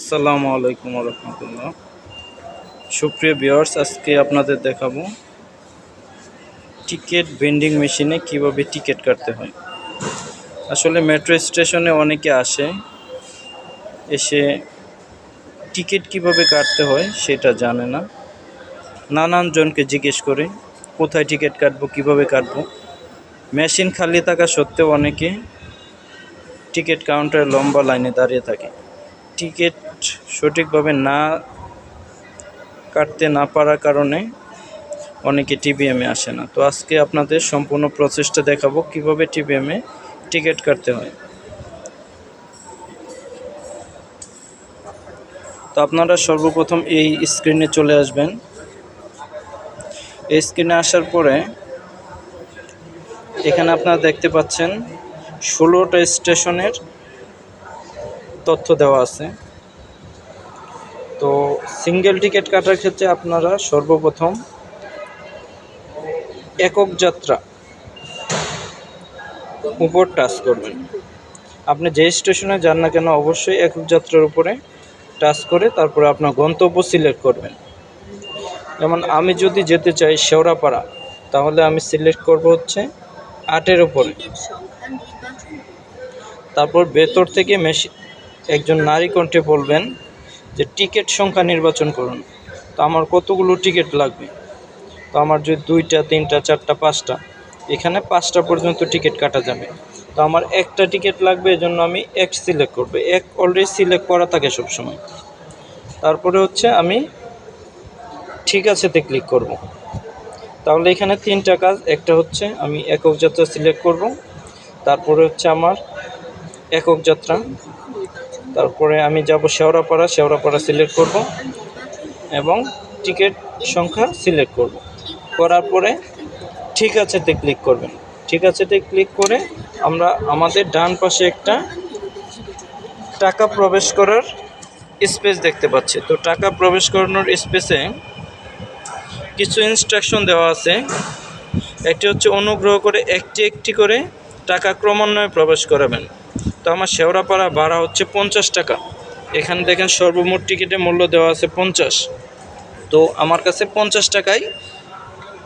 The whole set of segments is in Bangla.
আসসালামু আলাইকুম রহমতুল্লাহ। সুপ্রিয় ভিউয়ার্স, আজকে আপনাদের দেখাবো টিকিট ভেন্ডিং মেশিনে কীভাবে টিকিট কাটতে হয়। আসলে মেট্রো স্টেশনে অনেকে আসে, এসে টিকিট কীভাবে কাটতে হয় সেটা জানে না। নানান জনকে জিজ্ঞেস করে, কোথায় টিকিট কাটবো, কীভাবে কাটবো? মেশিন খালি থাকা সত্ত্বেও অনেকে টিকিট কাউন্টারে লম্বা লাইনে দাঁড়িয়ে থাকে। টিকিট সঠিকভাবে না কাটতে না পারার কারণে অনেকে টিভিএমে আসে না। তো আজকে আপনাদের সম্পূর্ণ প্রসেসটা দেখাবো কীভাবে টিভিএমে টিকিট কাটতে হয়। তো আপনারা সর্বপ্রথম এই স্ক্রিনে চলে আসবেন। এই স্ক্রিনে আসার পরে এখানে আপনারা দেখতে পাচ্ছেন ষোলোটা স্টেশনের তথ্য দেওয়া আছে। তো সিঙ্গেল টিকিট কাটার ক্ষেত্রে আপনারা সর্বপ্রথম একক যাত্রা উপর টাচ করবেন। আপনি যে স্টেশনে যান না কেন অবশ্যই একক যাত্রার উপরে টাচ করে তারপরে আপনার গন্তব্য সিলেক্ট করবেন। যেমন আমি যদি যেতে চাই শেওড়াপাড়া, তাহলে আমি সিলেক্ট করব হচ্ছে আটের উপরে। তারপর ভেতর থেকে মেশিন একজন নারী কণ্ঠে বলবেন যে, টিকিট সংখ্যা নির্বাচন করুন। তো আমার কতগুলো টিকিট লাগবে? তো আমার যদি দুইটা, তিনটা, চারটা, পাঁচটা, এখানে পাঁচটা পর্যন্ত টিকিট কাটা যাবে। তো আমার একটা টিকিট লাগবে, এজন্য আমি এক সিলেক্ট করব। এক অলরেডি সিলেক্ট করা থাকে সবসময়। তারপরে হচ্ছে আমি ঠিক আছেতে ক্লিক করব। তাহলে এখানে তিনটা কাজ, একটা হচ্ছে আমি একক যাত্রা সিলেক্ট করব। তারপরে হচ্ছে আমার একক যাত্রা। তারপরে আমি যাব শেওড়াপাড়া শেওড়াপাড়া সিলেক্ট করব এবং টিকিট সংখ্যা সিলেক্ট করব। করার পরে ঠিক আছেতে ক্লিক করবেন। ঠিক আছেতে ক্লিক করে আমরা আমাদের ডান পাশে একটা টাকা প্রবেশ করার স্পেস দেখতে পাচ্ছি। তো টাকা প্রবেশ করানোর স্পেসে কিছু ইনস্ট্রাকশন দেওয়া আছে। একটি হচ্ছে অনুগ্রহ করে একটি একটি করে টাকা ক্রমান্বয়ে প্রবেশ করাবেন। তো আমার শেওড়াপাড়া ভাড়া হচ্ছে পঞ্চাশ টাকা। এখানে দেখেন সর্বমোট টিকিটের মূল্য দেওয়া আছে পঞ্চাশ। তো আমার কাছে পঞ্চাশ টাকাই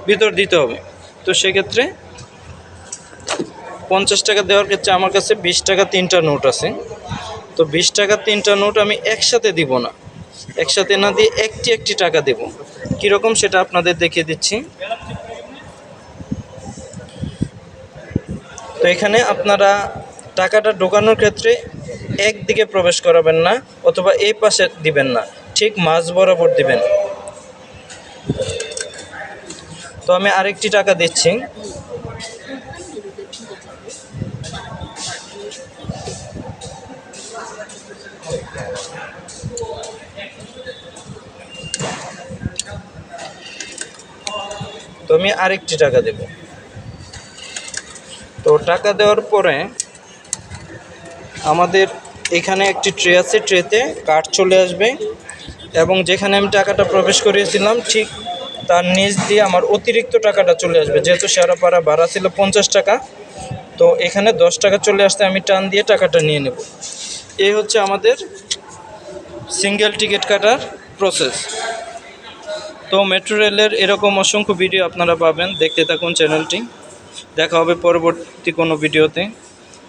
ভিতর দিতে হবে। তো সেক্ষেত্রে পঞ্চাশ টাকা দেওয়ার ক্ষেত্রে আমার কাছে বিশ টাকা তিনটা নোট আছে। তো বিশ টাকা তিনটা নোট আমি একসাথে দিব না। একসাথে না দিয়ে একটি একটি টাকা দেব। কীরকম সেটা আপনাদের দেখিয়ে দিচ্ছি। তো এখানে আপনারা টাকাটা ঢোকানোর ক্ষেত্রে একদিকে প্রবেশ করাবেন না অথবা এই পাশে দিবেন না, ঠিক মাঝ বরাবর দিবেন। তো আমি আরেকটি টাকা দিচ্ছি। তো আমি আরেকটি টাকা দেব। তো টাকা দেওয়ার পরে আমাদের এখানে একটি ট্রে আছে, ট্রেতে কার্ড চলে আসবে এবং যেখানে আমি টাকাটা প্রবেশ করিয়েছিলাম, ঠিক তার নিচ দিয়ে আমার অতিরিক্ত টাকাটা চলে আসবে। যেহেতু শেয়ারাপাড়া ভাড়া ছিল পঞ্চাশ টাকা, তো এখানে দশ টাকা চলে আসতে আমি টান দিয়ে টাকাটা নিয়ে নেব। এই হচ্ছে আমাদের সিঙ্গেল টিকিট কাটার প্রসেস। তো মেট্রো রেলের এরকম অসংখ্য ভিডিও আপনারা পাবেন। দেখতে থাকুন চ্যানেলটি। দেখা হবে পরবর্তী কোনো ভিডিওতে।